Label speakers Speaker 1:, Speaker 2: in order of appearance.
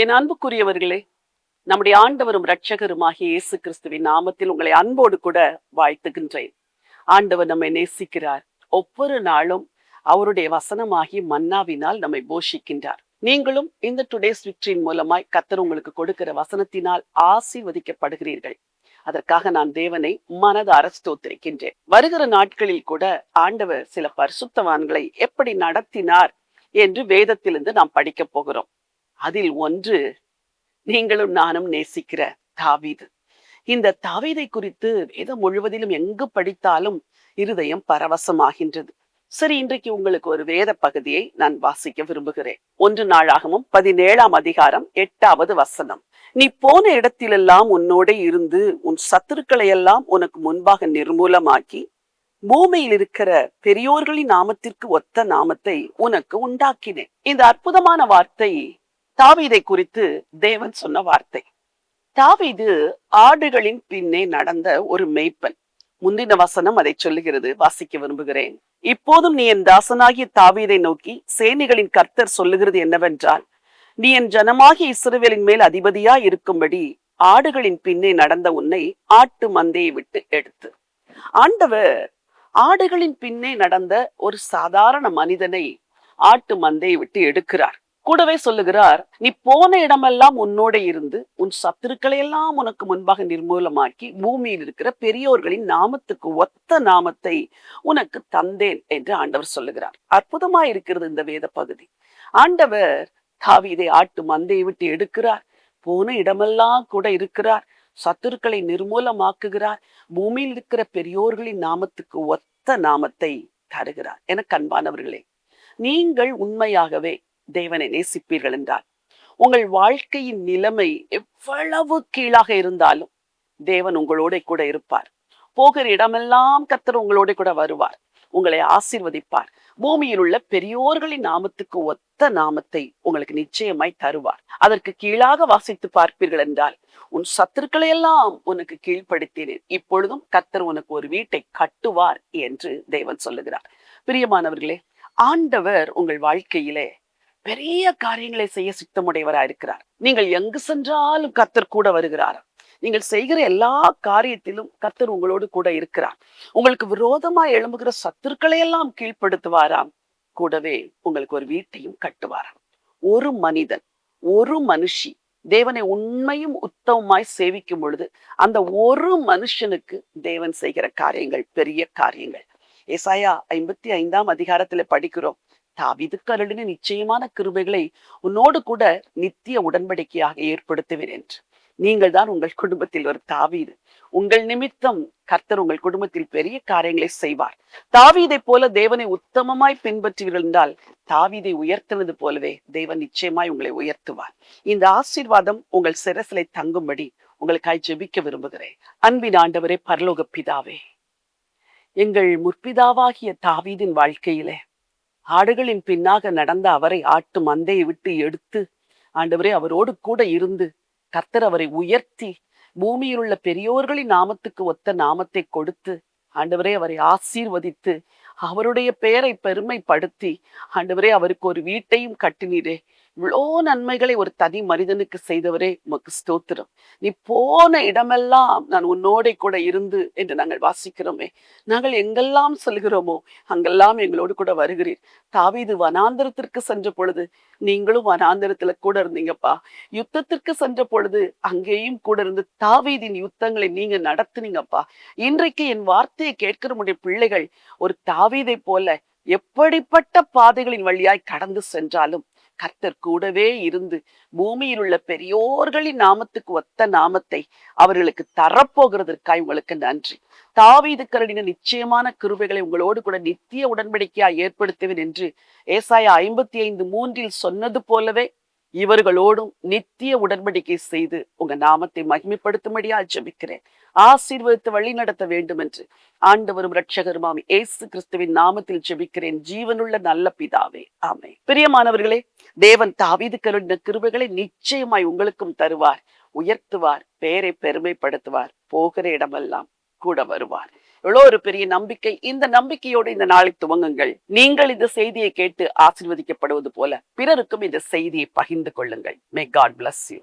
Speaker 1: என் அன்புக்குரியவர்களே நம்முடைய ஆண்டவரும் இரட்சகருமாகிய இயேசு கிறிஸ்துவின் நாமத்தில் உங்களை அன்போடு கூட வாழ்த்துகின்றேன். ஆண்டவர் நம்மை நேசிக்கிறார். ஒவ்வொரு நாளும் அவருடைய வசனமாகி மன்னாவினால் நம்மை போஷிக்கின்றார். நீங்களும் இந்த டுடேஸ் விக்டரின் மூலமாய் கத்தர் உங்களுக்கு கொடுக்கிற வசனத்தினால் ஆசீர்வதிக்கப்படுகிறீர்கள். அதற்காக நான் தேவனை மனதார ஸ்தோத்திரிக்கின்றேன் வருகிற நாட்களில் கூட ஆண்டவர் சில பரிசுத்தவான்களை எப்படி நடத்தினார் என்று வேதத்திலிருந்து நாம் படிக்க போகிறோம். அதில் ஒன்று நீங்களும் நானும் நேசிக்கிற தாவீது. இந்த தாவீதை குறித்து வேதம் முழுவதிலும் எங்கு படித்தாலும் இருதயம் பரவசமாகின்றது. சரி இன்றைக்கு உங்களுக்கு ஒரு வேத பகுதியை நான் வாசிக்க விரும்புகிறேன். ஒன்று நாளாகவும் பதினேழாம் அதிகாரம் எட்டாவது வசனம். நீ போன இடத்திலெல்லாம் உன்னோட இருந்து உன் சத்துருக்களை எல்லாம் உனக்கு முன்பாக நிர்மூலமாக்கி பூமியில் இருக்கிற பெரியோர்களின் நாமத்திற்கு ஒத்த நாமத்தை உனக்கு உண்டாக்கினேன். இந்த அற்புதமான வார்த்தை தாவீதை குறித்து தேவன் சொன்ன வார்த்தை. தாவீது ஆடுகளின் பின்னே நடந்த ஒரு மேய்ப்பன். முந்தின வசனம் அதை சொல்லுகிறது. வாசிக்க விரும்புகிறேன். இப்போதும் நீ என் தாசனாகிய தாவீதை நோக்கி சேனைகளின் கர்த்தர் சொல்லுகிறது என்னவென்றால் நீ என் ஜனமாகிய இஸ்ரவேலின் மேல் அதிபதியா இருக்கும்படி ஆடுகளின் பின்னே நடந்த உன்னை ஆட்டு மந்தையை விட்டு எடுத்து. ஆண்டவர் ஆடுகளின் பின்னே நடந்த ஒரு சாதாரண மனிதனை ஆட்டு மந்தையை விட்டு எடுக்கிறார். கூடவே சொல்லுகிறார் நீ போன இடமெல்லாம் உன்னோட இருந்து உன் சத்துருக்களை எல்லாம் உனக்கு முன்பாக நிர்மூலமாக்கி பூமியில் இருக்கிற பெரியோர்களின் நாமத்துக்கு ஒத்த நாமத்தை உனக்கு தந்தேன் என்று ஆண்டவர் சொல்லுகிறார். அற்புதமா இருக்கிறது இந்த வேத பகுதி. ஆண்டவர் தாவீதை ஆட்டு மந்தையை விட்டு எடுக்கிறார். போன இடமெல்லாம் கூட இருக்கிறார். சத்துருக்களை நிர்மூலமாக்குகிறார். பூமியில் இருக்கிற பெரியோர்களின் நாமத்துக்கு ஒத்த நாமத்தை தருகிறார். என கண்பானவர்களே நீங்கள் உண்மையாகவே தேவனை நேசிப்பீர்கள் என்றால் உங்கள் வாழ்க்கையின் நிலைமை எவ்வளவு கீழாக இருந்தாலும் தேவன் உங்களோட கூட இருப்பார். போகிற இடமெல்லாம் கத்தர் உங்களோட கூட வருவார். உங்களை ஆசீர்வதிப்பார். பூமியில் உள்ள பெரியோர்களின் நாமத்துக்கு ஒத்த நாமத்தை உங்களுக்கு நிச்சயமாய் தருவார். அதற்கு கீழாக வாசித்து பார்ப்பீர்கள் என்றால் உன் சத்துருக்களை எல்லாம் உனக்கு கீழ்ப்படுத்தினேன். இப்பொழுதும் கத்தர் உனக்கு ஒரு வீட்டை கட்டுவார் என்று தேவன் சொல்லுகிறார். பிரியமானவர்களே ஆண்டவர் உங்கள் வாழ்க்கையிலே பெரிய காரியங்களை செய்ய சித்தமுடையவராக இருக்கிறார். நீங்கள் எங்கு சென்றாலும் கத்தர் கூட வருகிறார். நீங்கள் செய்கிற எல்லா காரியத்திலும் கத்தர் உங்களோடு கூட இருக்கிறார். உங்களுக்கு விரோதமா எழும்புகிற சத்துருக்களை எல்லாம் கீழ்ப்படுத்துவாராம். கூடவே உங்களுக்கு ஒரு வீட்டையும் கட்டுவாராம். ஒரு மனிதன் ஒரு மனுஷி தேவனை உண்மையும் உத்தமமாய் சேவிக்கும் பொழுது அந்த ஒரு மனுஷனுக்கு தேவன் செய்கிற காரியங்கள் பெரிய காரியங்கள். ஏசாயா ஐம்பத்தி ஐந்தாம் அதிகாரத்துல படிக்கிறோம். தாவிதுக்கு அருளின நிச்சயமான கிருபைகளை உன்னோடு கூட நித்திய உடன்படிக்கையாக ஏற்படுத்துவேன் என்று. நீங்கள் தான் உங்கள் குடும்பத்தில் ஒரு தாவீது. உங்கள் நிமித்தம் கர்த்தர் உங்கள் குடும்பத்தில் பெரிய காரியங்களை செய்வார். தாவீதை போல தேவனை உத்தமமாய் பின்பற்றுவீர்கள் என்றால் தாவீதை உயர்த்தினது போலவே தேவன் நிச்சயமாய் உங்களை உயர்த்துவார். இந்த ஆசீர்வாதம் உங்கள் சிரசிலை தங்கும்படி உங்களுக்காய் ஜெபிக்க விரும்புகிறேன். அன்பின் ஆண்டவரே பரலோக பிதாவே எங்கள் முற்பிதாவாகிய தாவீதின் வாழ்க்கையிலே ஆடுகளின் பின்னாக நடந்த அவரை ஆட்டு மந்தையை விட்டு எடுத்து ஆண்டவரே அவரோடு கூட இருந்து கர்த்தர் அவரை உயர்த்தி பூமியில் உள்ள பெரியோர்களின் நாமத்துக்கு ஒத்த நாமத்தை கொடுத்து ஆண்டவரே அவரை ஆசீர்வதித்து அவருடைய பெயரை பெருமைப்படுத்தி ஆண்டவரே அவருக்கு ஒரு வீட்டையும் கட்டினீரே. இவ்வளோ நன்மைகளை ஒரு தனி மனிதனுக்கு செய்தவரே உமக்கு ஸ்தோத்திரம். நீ போன இடமெல்லாம் நான் உன்னோட கூட இருந்து என்று நாங்கள் வாசிக்கிறோமே. நாங்கள் எங்கெல்லாம் சொல்கிறோமோ அங்கெல்லாம் எங்களோடு கூட வருகிறீர். தாவீது வனாந்திரத்திற்கு சென்ற பொழுது நீங்களும் வனாந்திரத்துல கூட இருந்தீங்கப்பா. யுத்தத்திற்கு சென்ற பொழுது அங்கேயும் கூட இருந்து தாவீதின் யுத்தங்களை நீங்க நடத்துனீங்கப்பா. இன்றைக்கு என் வார்த்தையை கேட்கிற முடிய பிள்ளைகள் ஒரு தாவீதை போல எப்படிப்பட்ட பாதைகளின் வழியாய் கடந்து சென்றாலும் கர்த்தர் கூடவே இருந்து பூமியில் உள்ள பெரியோர்களின் நாமத்துக்கு ஒத்த நாமத்தை அவர்களுக்கு தரப்போகிறதற்காய் உங்களுக்கு நன்றி. தாவீது கரடின நிச்சயமான கிருபைகளை உங்களோடு கூட நித்திய உடன்படிக்கையாய் ஏற்படுத்துவேன் என்று ஏசாய ஐம்பத்தி ஐந்து மூன்றில் சொன்னது போலவே இவர்களோடும் நித்திய உடன்படிக்கை செய்து உங்க நாமத்தை மகிமைப்படுத்தும்படியா ஜபிக்கிறேன். ஆசீர்வதித்து வழி நடத்த வேண்டும் என்று ஆண்டவரும் இரட்சகருமாமி ஏசு கிறிஸ்துவின் நாமத்தில் ஜெபிக்கிறேன். ஜீவனுள்ள நல்ல பிதாவே. ஆமை பிரியமானவர்களே தேவன் தாவீது கருண்ட கிருபைகளை நிச்சயமாய் உங்களுக்கும் தருவார் உயர்த்துவார் பேரை பெருமைப்படுத்துவார் போகிற இடமெல்லாம் கூட வருவார். எவ்வளோ ஒரு பெரிய நம்பிக்கை. இந்த நம்பிக்கையோடு இந்த நாளை துவங்குங்கள். நீங்கள் இந்த செய்தியை கேட்டு ஆசிர்வதிக்கப்படுவது போல பிறருக்கும் இந்த செய்தியை பகிர்ந்து கொள்ளுங்கள். May God bless you